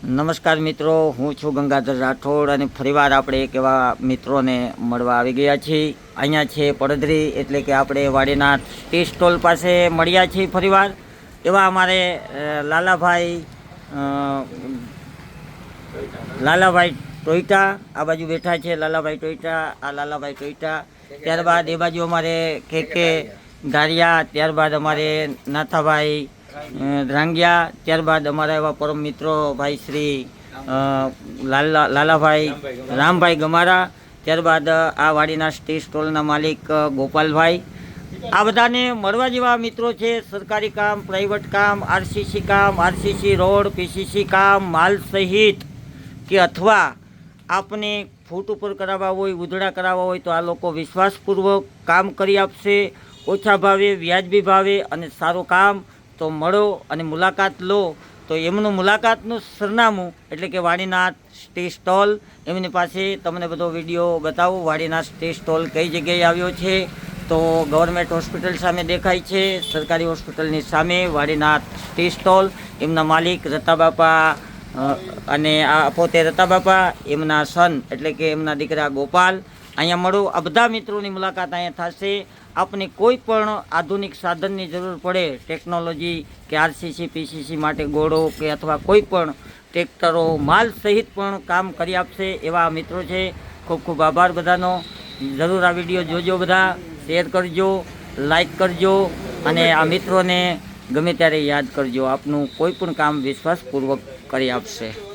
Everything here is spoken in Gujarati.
નમસ્કાર મિત્રો, હું છું ગંગાધર રાઠોડ અને ફરીવાર આપણે એક એવા મિત્રોને મળવા આવી ગયા છીએ. અહીંયા છે પડદરી એટલે કે આપણે વાડીનાથ ટી સ્ટોલ પાસે મળ્યા છીએ ફરીવાર. એવા અમારે લાલાભાઈ લાલાભાઈ ટોઈટા આ બાજુ બેઠા છે લાલાભાઈ ટોઈટા આ લાલાભાઈ ટોઈટા ત્યારબાદ એ બાજુ અમારે કે કે ગારિયા, ત્યારબાદ અમારે નાથાભાઈ ધ્રાંગિયા ત્યારબાદ અમારા એવા પરમ મિત્રો ભાઈ શ્રી લાલા, લાલાભાઈ, રામભાઈ ગમારા, ત્યારબાદ આ વાડીના સ્ટી સ્ટોલના માલિક ગોપાલભાઈ. આ બધાને મળવા જેવા મિત્રો છે, સરકારી કામ, પ્રાઇવેટ કામ, આરસીસી કામ, આરસીસી રોડ, પીસીસી કામ, માલ સહિત કે અથવા આપને ફૂટ ઉપર કરાવવા હોય, ઉધડા કરાવવા હોય તો આ લોકો વિશ્વાસપૂર્વક કામ કરી આપશે. ઓછા ભાવે, વ્યાજબી ભાવે અને સારું કામ તો મળો અને મુલાકાત લો. તો એમનું મુલાકાતનું સરનામું, એટલે કે વાડીનાથ સ્ટે સ્ટોલ, એમની પાસે તમને બધો વીડિયો બતાવું. વાડીનાથ સ્ટે સ્ટોલ કઈ જગ્યાએ આવ્યો છે? તો ગવર્મેન્ટ હોસ્પિટલ સામે દેખાય છે. સરકારી હોસ્પિટલની સામે વાડીનાથ સ્ટી સ્ટોલ. એમના માલિક રતાબાપા અને આ પોતે રતાબાપા એમના સન, એટલે કે એમના દીકરા ગોપાલ અહીંયા મળો. આ બધા મિત્રોની મુલાકાત અહીંયા થશે. આપને કોઈ પણ આધુનિક સાધનની જરૂર પડે, ટેકનોલોજી કે આરસીસી, પીસીસી માટે ગોળો કે અથવા કોઈ પણ ટ્રેક્ટરો, માલ સહિત પણ કામ કરી આપશે એવા મિત્રો છે. ખૂબ ખૂબ આભાર બધાનો. જરૂર આ વીડિયો જોજો બધા. શેર કરજો, લાઈક કરજો અને આ મિત્રોને ગમે ત્યારે યાદ કરજો. આપનું કોઈ પણ કામ વિશ્વાસપૂર્વક કરી આપશે.